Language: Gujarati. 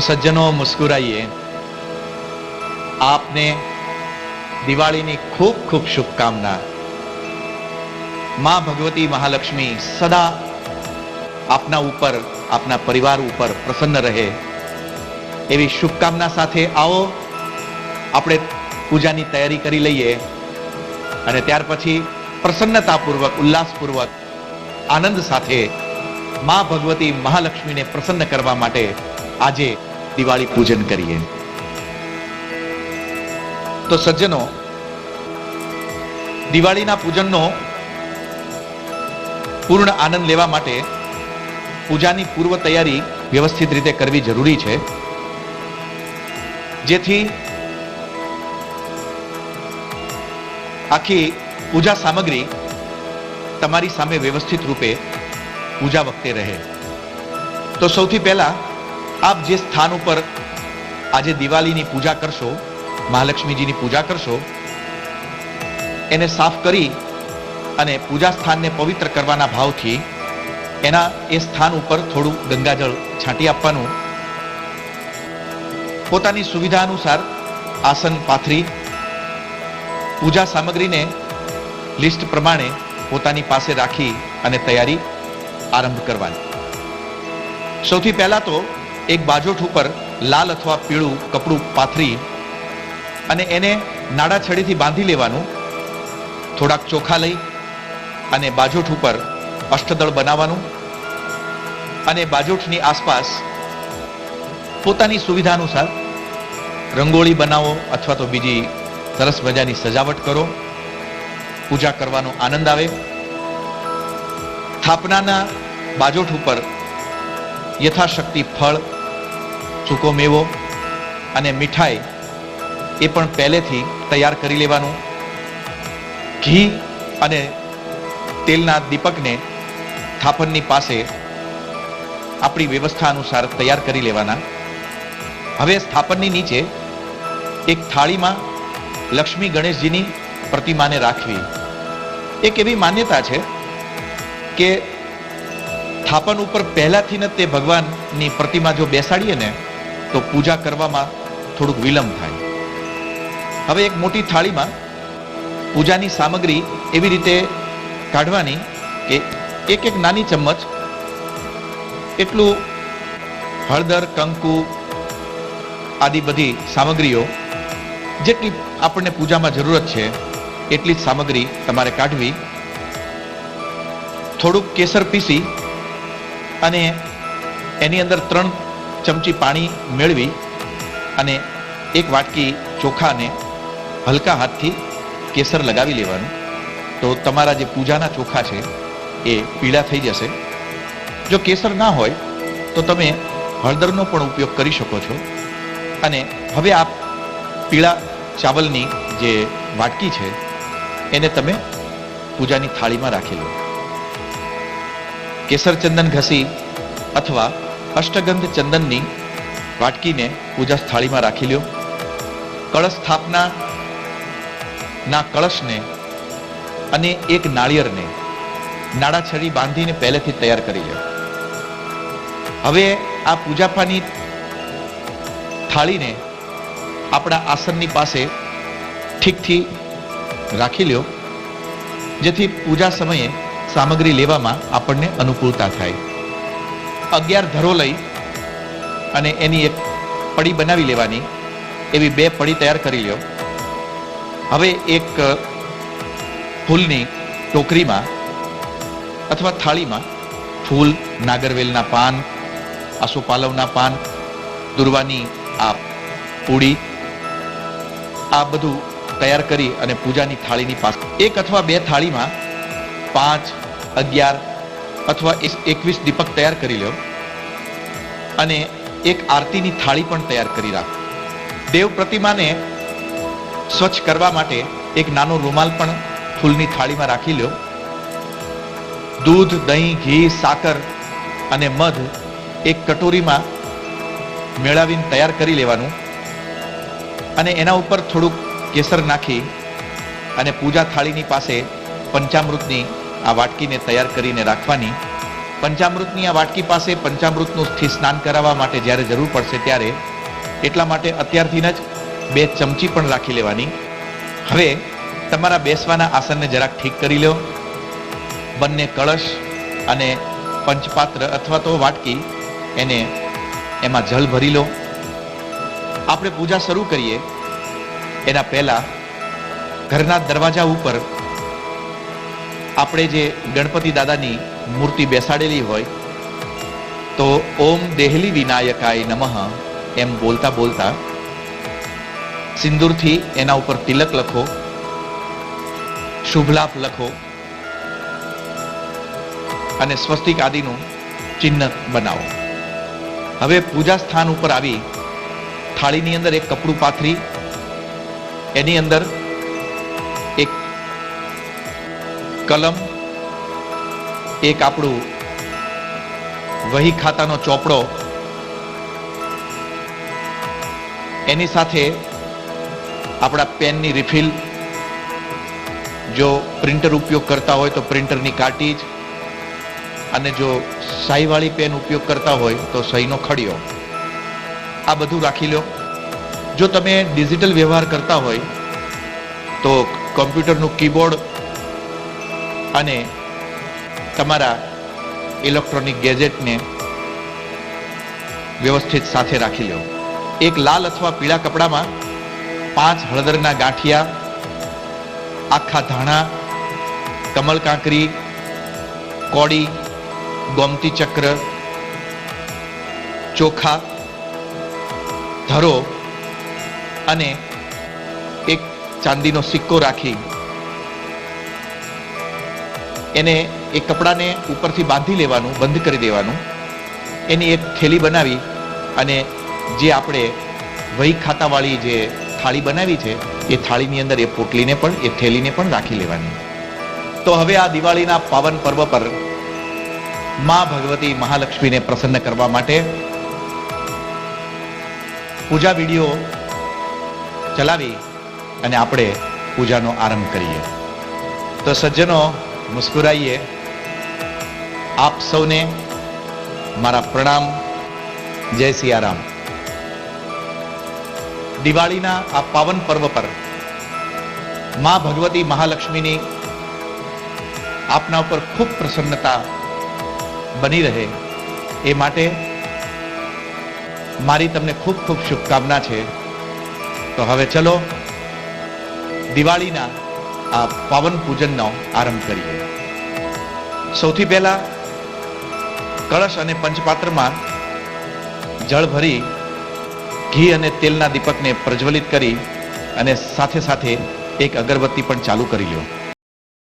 સજ્જનો મુસ્કુરાઈએ આપને દિવાળીની ખૂબ ખૂબ શુભકામના માં ભગવતી મહાલક્ષ્મી સદા આપના ઉપર આપના પરિવાર ઉપર પ્રસન્ન રહે એવી શુભકામના સાથે આવો આપણે પૂજાની તૈયારી કરી લઈએ અને ત્યાર પછી પ્રસન્નતાપૂર્વક ઉલ્લાસપૂર્વક આનંદ સાથે મા ભગવતી મહાલક્ષ્મીને પ્રસન્ન કરવા માટે આજે દિવાળી પૂજન કરીએ. તો સજ્જનો, દિવાળીના પૂજનનો પૂર્ણ આનંદ લેવા માટે પૂજાની પૂર્વ તૈયારી વ્યવસ્થિત રીતે કરવી જરૂરી છે. જેથી આખી પૂજા સામગ્રી તમારી સામે વ્યવસ્થિત રૂપે પૂજા વખતે રહે. તો સૌથી પહેલા આપ જે સ્થાન ઉપર આજે દિવાળીની પૂજા કરશો મહાલક્ષ્મીજીની પૂજા કરશો, એને સાફ કરી અને પૂજા સ્થાનને પવિત્ર કરવાના ભાવથી એના એ સ્થાન ઉપર થોડું ગંગાજળ છાંટી આપવાનું. પોતાની સુવિધા અનુસાર આસન, પાથરી, પૂજા સામગ્રીને લિસ્ટ પ્રમાણે પોતાની પાસે રાખી અને તૈયારી આરંભ કરવાની. સૌથી પહેલા તો એક બાજોઠ ઉપર લાલ અથવા પીળું કપડું પાથરી અને એને નાડા છડીથી બાંધી લેવાનું. થોડાક ચોખા લઈ અને બાજોઠ ઉપર અષ્ટદળ બનાવવાનું અને બાજોઠની આસપાસ પોતાની સુવિધા અનુસાર રંગોળી બનાવો અથવા તો બીજી સરસ મજાની સજાવટ કરો. પૂજા કરવાનો આનંદ આવે. સ્થાપનાના બાજોઠ ઉપર યથાશક્તિ ફળ સૂકો મેવો અને મીઠાઈ એ પણ પહેલેથી તૈયાર કરી લેવાનું. ઘી અને તેલના દીપકને થાપણની પાસે આપણી વ્યવસ્થા અનુસાર તૈયાર કરી લેવાના. હવે સ્થાપનની નીચે એક થાળીમાં લક્ષ્મી ગણેશજીની પ્રતિમાને રાખવી. એક એવી માન્યતા છે કે સ્થાપન ઉપર પહેલાથી ને તે ભગવાનની પ્રતિમા જો બેસાડીએ ને તો પૂજા કરવામાં થોડુંક વિલંબ થાય. હવે એક મોટી થાળીમાં પૂજાની સામગ્રી એવી રીતે કાઢવાની કે એક એક નાની ચમચ એટલું હળદર, કંકુ આદિ બધી સામગ્રીઓ જેટલી આપણને પૂજામાં જરૂરત છે, એટલી જ સામગ્રી તમારે કાઢવી. થોડુંક કેસર પીસી અને એની અંદર ત્રણ ચમચી પાણી મેળવી અને એક વાટકી ચોખાને હલકા હાથથી કેસર લગાવી લેવાનું. તો તમારા જે પૂજાના ચોખા છે, એ પીળા થઈ જશે. જો કેસર ના હોય, તો તમે હળદરનો પણ ઉપયોગ કરી શકો છો. અને હવે આપ પીળા ચાવલની જે વાટકી છે, એને તમે પૂજાની થાળીમાં રાખી લો. કેસર ચંદન ઘસી અથવા અષ્ટગંધ ચંદનની વાટકીને પૂજા સ્થાળીમાં રાખી લ્યો. કળશ સ્થાપના ના કળશને અને એક નાળિયેરને નાડા છરી બાંધીને પહેલેથી તૈયાર કરી લો હવે આ પૂજાપાની થાળીને આપણા આસનની પાસે ઠીકથી રાખી લ્યો, જેથી પૂજા સમયે સામગ્રી લેવામાં આપણને અનુકૂળતા થાય. અગિયાર ધરો લઈ અને એની એક પડી બનાવી લેવાની. એવી બે પડી તૈયાર કરી લ્યો. હવે એક ફૂલની ટોકરીમાં અથવા થાળીમાં ફૂલ, નાગરવેલના પાન, આસોપાલવના પાન, દુર્વાની આ પૂડી, આ બધું તૈયાર કરી અને પૂજાની થાળીની પાસે એક અથવા બે થાળીમાં પાંચ, અગિયાર અથવા એકવીસ દીપક તૈયાર કરી લો અને એક આરતીની થાળી પણ તૈયાર કરી રાખો. દેવ પ્રતિમાને સ્વચ્છ કરવા માટે એક નાનો રૂમાલ પણ ફૂલની થાળીમાં રાખી લો દૂધ, દહીં, ઘી, સાકર અને મધ એક કટોરીમાં મેળાવીને તૈયાર કરી લેવાનું. અને એના ઉપર થોડુંક કેસર નાખી અને પૂજા થાળીની પાસે પંચામૃતની આ વાટકીને તૈયાર કરીને રાખવાની. પંચામૃતની આ વાટકી પાસે પંચામૃતનું થી સ્નાન કરાવવા માટે જ્યારે જરૂર પડશે ત્યારે એટલા માટે અત્યારથી જ બે ચમચી પણ રાખી લેવાની. હવે તમારા બેસવાના આસનને જરાક ઠીક કરી લો. બંને કળશ અને પંચપાત્ર અથવા તો વાટકી એને એમાં જલ ભરી લો. આપણે પૂજા શરૂ કરીએ. એના પહેલા ઘરના દરવાજા ઉપર આપણે જે ગણપતિ દાદાની મૂર્તિ બેસાડેલી હોય, તો ઓમ દેહલી વિનાયકાય નમઃ એમ બોલતા બોલતા સિંદૂરથી એના ઉપર તિલક લખો શુભલાભ લખો અને સ્વસ્તિક આદિનું ચિહ્ન બનાવો. હવે પૂજા સ્થાન ઉપર આવી, થાળીની અંદર એક કપડું પાથરી, એની અંદર એક કલમ, એક આપણું વહી ખાતાનો ચોપડો. એની સાથે આપણા પેનની રિફિલ. જો પ્રિન્ટર ઉપયોગ કરતા હોય તો પ્રિન્ટરની કાર્ટીજ અને જો સાઈવાળી પેન ઉપયોગ કરતા હોય તો સહીનો ખડિયો. આ બધું રાખી લો જો તમે ડિજિટલ વ્યવહાર કરતા હોય તો કોમ્પ્યુટરનું કીબોર્ડ અને તમારા ઇલેક્ટ્રોનિક ગેજેટને વ્યવસ્થિત સાથે રાખી લો. એક લાલ અથવા પીળા કપડામાં પાંચ હળદરના ગાંઠિયા, આખા ધાણા, કમલ કાંકરી, કોડી, ગોમતી ચક્ર, ચોખા, ધરો અને એક ચાંદીનો સિક્કો રાખી એને એ કપડાને ઉપરથી બાંધી લેવાનું, બંધ કરી દેવાનું. એની એક થેલી બનાવી અને જે આપણે વહી ખાતાવાળી જે થાળી બનાવી છે, એ થાળીની અંદર એ પોટલીને પણ, એ થેલીને પણ રાખી લેવાની. તો હવે આ દિવાળીના પાવન પર્વ પર મા ભગવતી મહાલક્ષ્મીને પ્રસન્ન કરવા માટે પૂજા વીડિયો ચલાવી અને આપણે પૂજાનો આરંભ કરીએ. તો સજ્જનો મુસ્કુરાઈએ આપ સૌને મારા પ્રણામ, જય સિયારામ. દિવાળીના આ પાવન પર્વ પર મા ભગવતી મહાલક્ષ્મીની આપના ઉપર ખૂબ પ્રસન્નતા બની રહે એ માટે મારી તમને ખૂબ ખૂબ શુભકામના છે. તો હવે ચલો દિવાળીના આ પાવન પૂજનનો આરંભ કરીએ. સૌથી પહેલા કળશ અને પંચપાત્રમાં જળ ભરી ઘી અને તેલના દીપકને પ્રજ્વલિત કરી અને સાથે સાથે એક અગરબત્તી પણ ચાલુ કરી લ્યો.